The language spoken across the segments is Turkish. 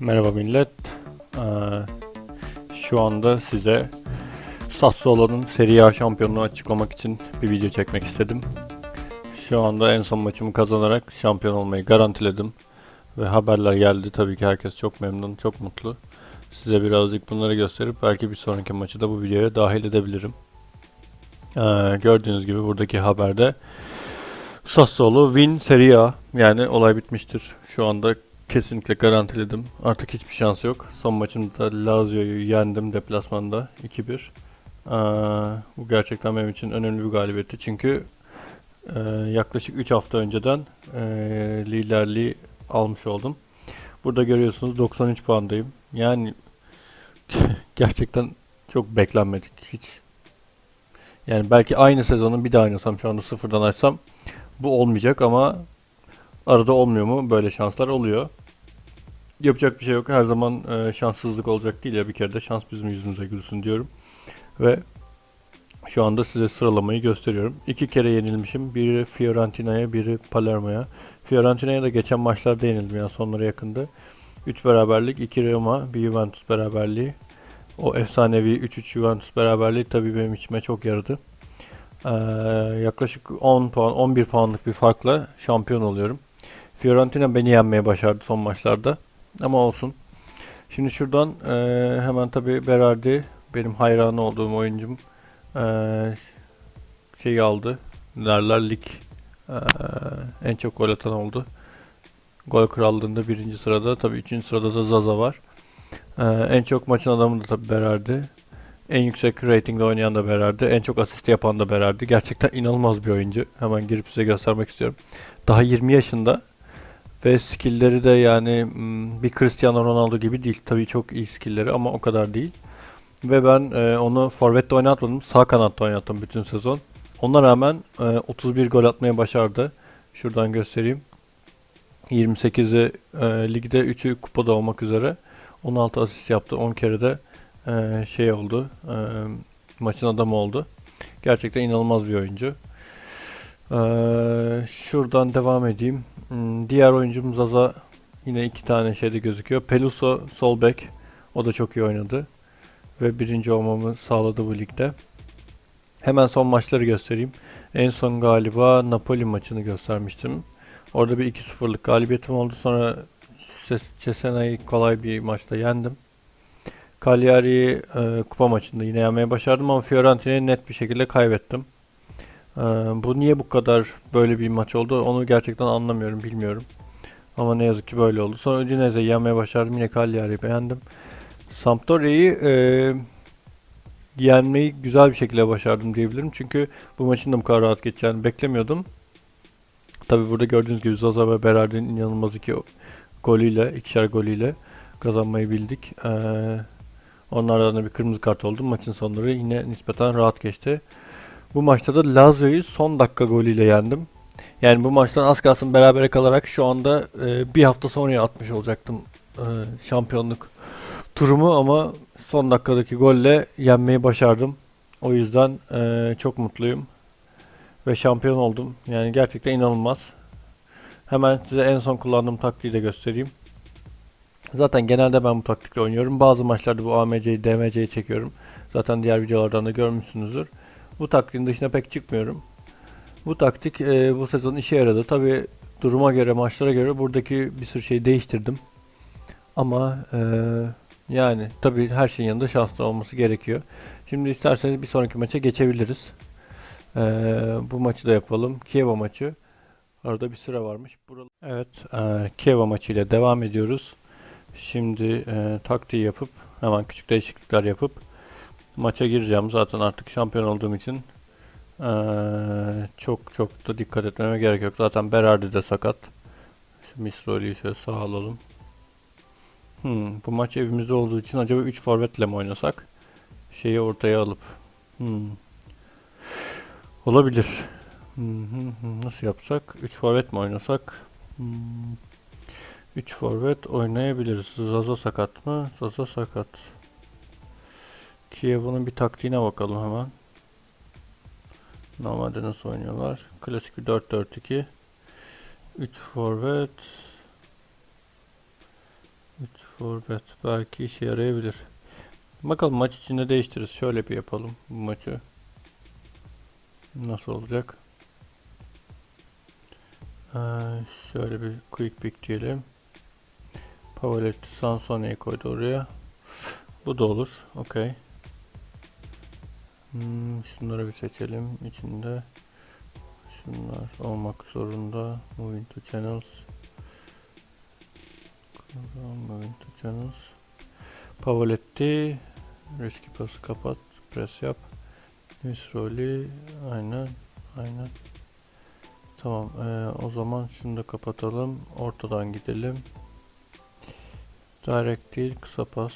Merhaba millet. Ee, şu anda size Sassuolo'nun Serie A şampiyonluğu açıklamak için bir video çekmek istedim. Şu anda en son maçımı kazanarak şampiyon olmayı garantiledim. Ve haberler geldi. Tabii ki herkes çok memnun, çok mutlu. Size birazcık bunları gösterip belki bir sonraki maçı da bu videoya dahil edebilirim. Ee, gördüğünüz gibi buradaki haberde Sassuolo win Serie A. Yani olay bitmiştir. Şu anda kesinlikle garantiledim. Artık hiçbir şans yok. Son maçımda Lazio'yu yendim deplasmanda 2-1. Ee, bu gerçekten benim için önemli bir galibiyetti. Çünkü e, yaklaşık 3 hafta önceden e, liderliği almış oldum. Burada görüyorsunuz 93 puandayım. Yani gerçekten çok beklenmedik. Hiç yani belki aynı sezonun bir daha oynasam şu anda sıfırdan açsam bu olmayacak ama arada olmuyor mu? Böyle şanslar oluyor. Yapacak bir şey yok. Her zaman e, şanssızlık olacak değil ya bir kere de şans bizim yüzümüze gülsün diyorum. Ve şu anda size sıralamayı gösteriyorum. İki kere yenilmişim. Biri Fiorentina'ya, biri Palermo'ya. Fiorentina'ya da geçen maçlarda yenildim ya sonlara yakındı. 3 beraberlik, 2 Roma, bir Juventus beraberliği. O efsanevi 3-3 Juventus beraberliği tabii benim içime çok yaradı. Ee, yaklaşık 10 puan, 11 puanlık bir farkla şampiyon oluyorum. Fiorentina beni yenmeye başardı son maçlarda. Ama olsun. Şimdi şuradan e, hemen tabii Berardi benim hayranı olduğum oyuncum e, şeyi aldı. Derler lig e, en çok gol atan oldu. Gol krallığında birinci sırada. Tabii üçüncü sırada da Zaza var. E, en çok maçın adamı da tabii Berardi. En yüksek ratingde oynayan da Berardi. En çok asist yapan da Berardi. Gerçekten inanılmaz bir oyuncu. Hemen girip size göstermek istiyorum. Daha 20 yaşında ve skill'leri de yani bir Cristiano Ronaldo gibi değil. Tabii çok iyi skill'leri ama o kadar değil. Ve ben e, onu forvette oynatmadım. Sağ kanatta oynattım bütün sezon. Ona rağmen e, 31 gol atmaya başardı. Şuradan göstereyim. 28'i e, ligde 3'ü kupada olmak üzere. 16 asist yaptı. 10 kere de e, şey oldu. E, maçın adamı oldu. Gerçekten inanılmaz bir oyuncu. E, şuradan devam edeyim. Hmm, Diğer oyuncumuz Zaza yine iki tane şeyde gözüküyor. Peluso sol bek. O da çok iyi oynadı. Ve birinci olmamı sağladı bu ligde. Hemen son maçları göstereyim. En son galiba Napoli maçını göstermiştim. Orada bir 2-0'lık galibiyetim oldu. Sonra Ces- Cesena'yı kolay bir maçta yendim. Cagliari'yi e, kupa maçında yine yenmeye başardım ama Fiorentina'yı net bir şekilde kaybettim. Ee, bu niye bu kadar böyle bir maç oldu onu gerçekten anlamıyorum bilmiyorum. Ama ne yazık ki böyle oldu. Sonra Udinese'yi yenmeye başardım. Yine Cagliari'yi beğendim. Sampdoria'yı e, yenmeyi güzel bir şekilde başardım diyebilirim. Çünkü bu maçın da bu kadar rahat geçeceğini beklemiyordum. Tabi burada gördüğünüz gibi Zaza ve Berardi'nin inanılmaz iki golüyle, ikişer golüyle kazanmayı bildik. Ee, onlardan da bir kırmızı kart oldu. Maçın sonları yine nispeten rahat geçti. Bu maçta da Lazio'yu son dakika golüyle yendim. Yani bu maçtan az kalsın berabere kalarak şu anda e, bir hafta sonraya atmış olacaktım e, şampiyonluk turumu ama son dakikadaki golle yenmeyi başardım. O yüzden e, çok mutluyum ve şampiyon oldum. Yani gerçekten inanılmaz. Hemen size en son kullandığım taktiği de göstereyim. Zaten genelde ben bu taktikle oynuyorum. Bazı maçlarda bu AMC'yi, DMC'yi çekiyorum. Zaten diğer videolardan da görmüşsünüzdür. Bu taktiğin dışına pek çıkmıyorum. Bu taktik e, bu sezon işe yaradı. Tabi duruma göre, maçlara göre buradaki bir sürü şeyi değiştirdim. Ama e, yani tabi her şeyin yanında şanslı olması gerekiyor. Şimdi isterseniz bir sonraki maça geçebiliriz. E, bu maçı da yapalım. Kieva maçı. Arada bir süre varmış. Buralı... Evet, e, Kieva maçı ile devam ediyoruz. Şimdi e, taktiği yapıp hemen küçük değişiklikler yapıp maça gireceğim. Zaten artık şampiyon olduğum için eee, çok çok da dikkat etmeme gerek yok. Zaten Berardi de sakat. Şu Misroli'yi şöyle sağ alalım. Hmm, bu maç evimizde olduğu için acaba 3 forvetle mi oynasak? Şeyi ortaya alıp. Hmm. Olabilir. Hı hı hı. Nasıl yapsak? 3 forvet mi oynasak? Hmm. 3 forvet oynayabiliriz. Zaza sakat mı? Zaza sakat. Kiev'in bir taktiğine bakalım hemen. Normalde nasıl oynuyorlar? Klasik bir 4-4-2. 3 forvet. 3 forvet belki işe yarayabilir. Bakalım maç içinde değiştiririz. Şöyle bir yapalım bu maçı. Nasıl olacak? Ee, şöyle bir quick pick diyelim. Pavoletti Sansone'yi koydu oraya. Bu da olur. Okey. Hmm, şunları bir seçelim. İçinde şunlar olmak zorunda. Moving to channels. Moving to channels. Pavoletti. Riski pası kapat. Press yap. Nisroli. Aynen. Aynen. Tamam. eee, o zaman şunu da kapatalım. Ortadan gidelim. Direct değil. Kısa pas.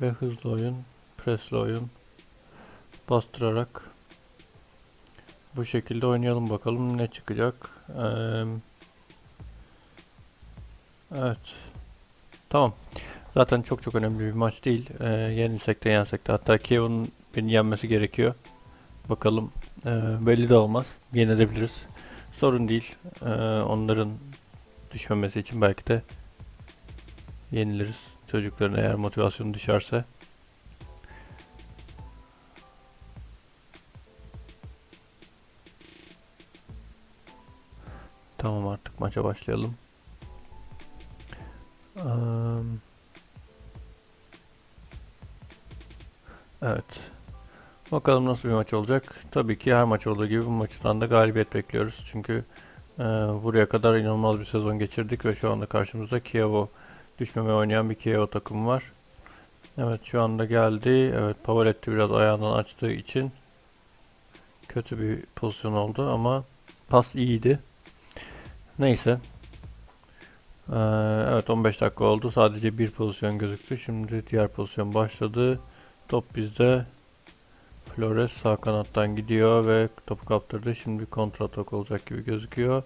Ve hızlı oyun. Presli oyun. Bastırarak bu şekilde oynayalım bakalım ne çıkacak. Eee, evet. Tamam. Zaten çok çok önemli bir maç değil. Ee, yenilsek de yensek de. Hatta Kiev'in beni yenmesi gerekiyor. Bakalım. Ee, belli de olmaz. Yenebiliriz. Sorun değil. Ee, onların düşmemesi için belki de yeniliriz. Çocukların eğer motivasyonu düşerse. Maça başlayalım. Evet. Bakalım nasıl bir maç olacak. Tabii ki her maç olduğu gibi bu maçtan da galibiyet bekliyoruz. Çünkü eee, buraya kadar inanılmaz bir sezon geçirdik ve şu anda karşımızda Kievo düşmeme oynayan bir Kievo takımı var. Evet şu anda geldi. Evet Pavoletti biraz ayağından açtığı için kötü bir pozisyon oldu ama pas iyiydi. Neyse. Ee, evet 15 dakika oldu. Sadece bir pozisyon gözüktü. Şimdi diğer pozisyon başladı. Top bizde. Flores sağ kanattan gidiyor ve topu kaptırdı. Şimdi kontra atak olacak gibi gözüküyor.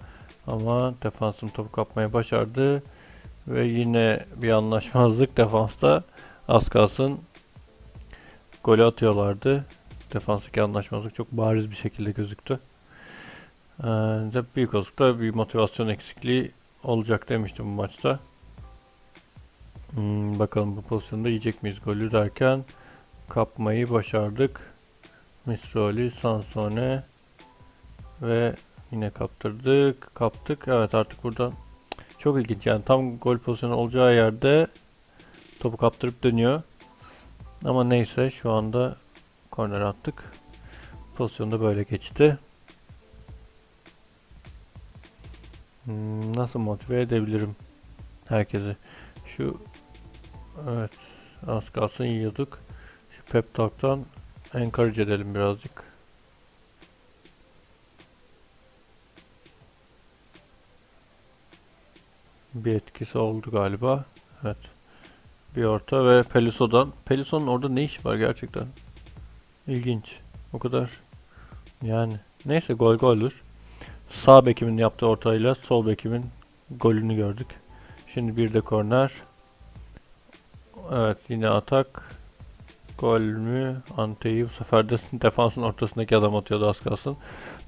Ama defansın topu kapmayı başardı. Ve yine bir anlaşmazlık defansta. Az kalsın golü atıyorlardı. Defanstaki anlaşmazlık çok bariz bir şekilde gözüktü. Ee, de büyük olasılıkla bir motivasyon eksikliği olacak demiştim bu maçta. Hmm, bakalım bu pozisyonda yiyecek miyiz golü derken kapmayı başardık. Misroli, Sansone ve yine kaptırdık. Kaptık. Evet artık buradan çok ilginç yani tam gol pozisyonu olacağı yerde topu kaptırıp dönüyor. Ama neyse şu anda korner attık. Pozisyonda böyle geçti. Nasıl motive edebilirim herkesi? Şu evet az kalsın yiyorduk. Şu pep talk'tan encourage edelim birazcık. Bir etkisi oldu galiba. Evet. Bir orta ve Peluso'dan. Peluso'nun orada ne işi var gerçekten? İlginç. O kadar. Yani. Neyse gol goldür. Sağ bekimin yaptığı ortayla sol bekimin golünü gördük. Şimdi bir de korner. Evet yine atak. Gol mü? Ante'yi bu sefer de defansın ortasındaki adam atıyordu az kalsın.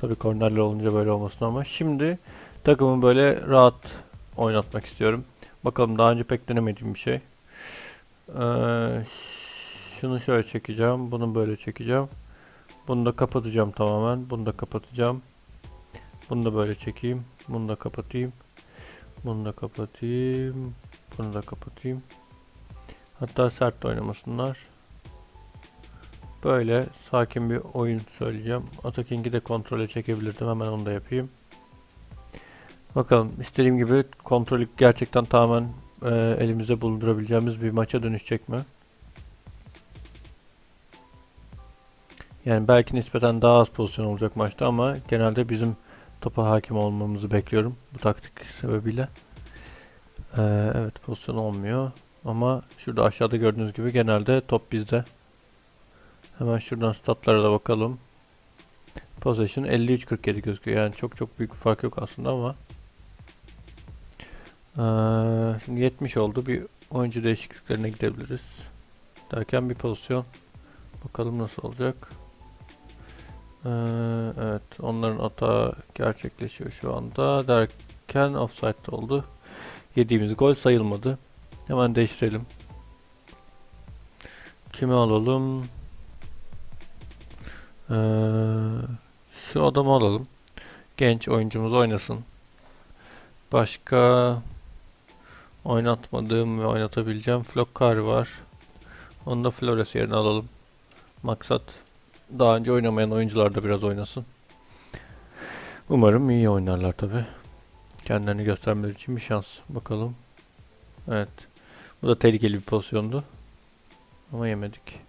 Tabi kornerler olunca böyle olmasın ama şimdi takımı böyle rahat oynatmak istiyorum. Bakalım daha önce pek denemediğim bir şey. Ee, şunu şöyle çekeceğim. Bunu böyle çekeceğim. Bunu da kapatacağım tamamen. Bunu da kapatacağım. Bunu da böyle çekeyim. Bunu da kapatayım. Bunu da kapatayım. Bunu da kapatayım. Hatta sert oynamasınlar. Böyle sakin bir oyun söyleyeceğim. Ataking'i de kontrole çekebilirdim. Hemen onu da yapayım. Bakalım istediğim gibi kontrolü gerçekten tamamen e, elimizde bulundurabileceğimiz bir maça dönüşecek mi? Yani belki nispeten daha az pozisyon olacak maçta ama genelde bizim topa hakim olmamızı bekliyorum bu taktik sebebiyle. Ee, evet pozisyon olmuyor ama şurada aşağıda gördüğünüz gibi genelde top bizde. Hemen şuradan statlara da bakalım. Possession 53-47 gözüküyor. Yani çok çok büyük bir fark yok aslında ama. Ee, şimdi 70 oldu. Bir oyuncu değişikliklerine gidebiliriz. Derken bir pozisyon. Bakalım nasıl olacak. Ee, evet onların hata gerçekleşiyor şu anda derken offside oldu. Yediğimiz gol sayılmadı. Hemen değiştirelim. Kimi alalım? Ee, şu adamı alalım. Genç oyuncumuz oynasın. Başka oynatmadığım ve oynatabileceğim Flokkari var. Onu da Flores yerine alalım. Maksat daha önce oynamayan oyuncular da biraz oynasın. Umarım iyi oynarlar tabi. Kendilerini göstermeleri için bir şans. Bakalım. Evet. Bu da tehlikeli bir pozisyondu. Ama yemedik.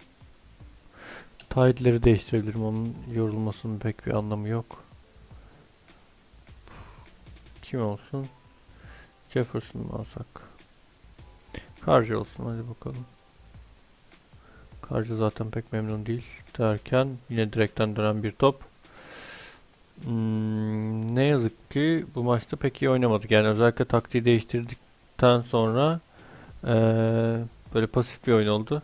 Taahhütleri değiştirebilirim. Onun yorulmasının pek bir anlamı yok. Kim olsun? Jefferson mu alsak? Karcı olsun hadi bakalım. Karcı zaten pek memnun değil derken yine direkten dönen bir top. Hmm, ne yazık ki bu maçta pek iyi oynamadık. Yani özellikle taktiği değiştirdikten sonra eee, böyle pasif bir oyun oldu.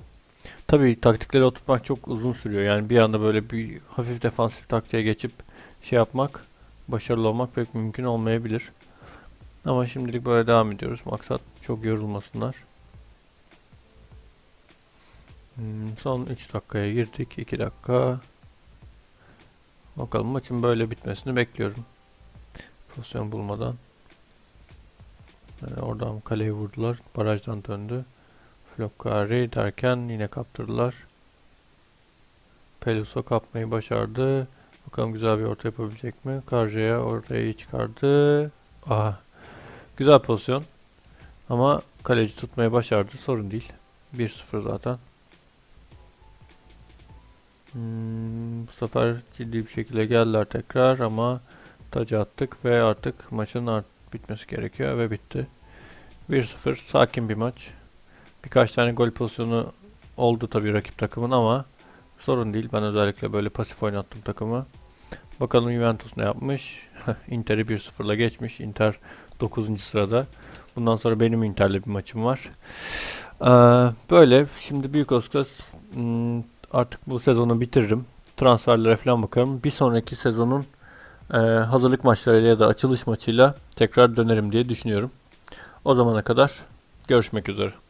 Tabii taktikleri oturtmak çok uzun sürüyor. Yani bir anda böyle bir hafif defansif taktiğe geçip şey yapmak, başarılı olmak pek mümkün olmayabilir. Ama şimdilik böyle devam ediyoruz. Maksat çok yorulmasınlar. Hmm, son 3 dakikaya girdik. 2 dakika. Bakalım maçın böyle bitmesini bekliyorum. Pozisyon bulmadan. Yani oradan kaleye vurdular. Barajdan döndü. Flokkari derken yine kaptırdılar. Peluso kapmayı başardı. Bakalım güzel bir orta yapabilecek mi? Karja'ya ortaya çıkardı. Aha. Güzel pozisyon. Ama kaleci tutmayı başardı. Sorun değil. 1-0 zaten. Hmm, bu sefer ciddi bir şekilde geldiler tekrar ama tacı attık ve artık maçın art bitmesi gerekiyor ve bitti. 1-0 sakin bir maç. Birkaç tane gol pozisyonu oldu tabii rakip takımın ama sorun değil. Ben özellikle böyle pasif oynattım takımı. Bakalım Juventus ne yapmış? Inter'i 1-0'la geçmiş. Inter 9. sırada. Bundan sonra benim Inter'le bir maçım var. Ee, böyle. Şimdi büyük Oscar hmm, artık bu sezonu bitiririm. Transferlere falan bakarım. Bir sonraki sezonun e, hazırlık maçlarıyla ya da açılış maçıyla tekrar dönerim diye düşünüyorum. O zamana kadar görüşmek üzere.